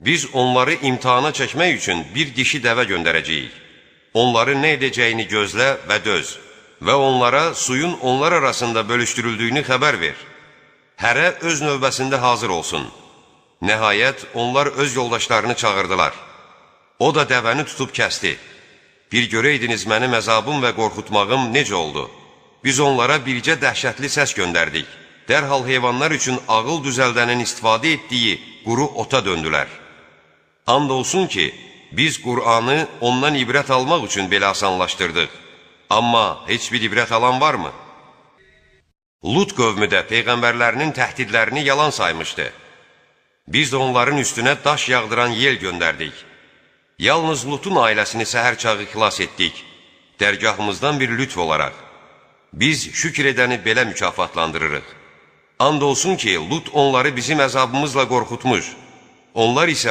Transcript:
Biz onları imtihana çəkmək üçün bir dişi dəvə göndərəcəyik. Onları nə edəcəyini gözlə və döz və onlara suyun onlar arasında bölüşdürüldüyünü xəbər ver. Hərə öz növbəsində hazır olsun. Nəhayət, onlar öz yoldaşlarını çağırdılar. O da dəvəni tutub kəsdi. Bir görəydiniz mənim əzabım və qorxutmağım necə oldu? Biz onlara bircə dəhşətli səs göndərdik. Dərhal heyvanlar üçün ağıl düzəldənin istifadə etdiyi quru ota döndülər. And olsun ki, biz Qur'anı ondan ibrət almaq üçün belə asanlaşdırdıq. Amma heç bir ibrət alan varmı? Lut qövmü də peyğəmbərlərinin təhdidlərini yalan saymışdı. Biz də onların üstünə daş yağdıran yel göndərdik. Yalnız Lutun ailəsini səhər çağı xilas etdik, dərgahımızdan bir lütf olaraq. Biz şükr edəni belə mükafatlandırırıq. And olsun ki, Lut onları bizim əzabımızla qorxutmuş. Onlar isə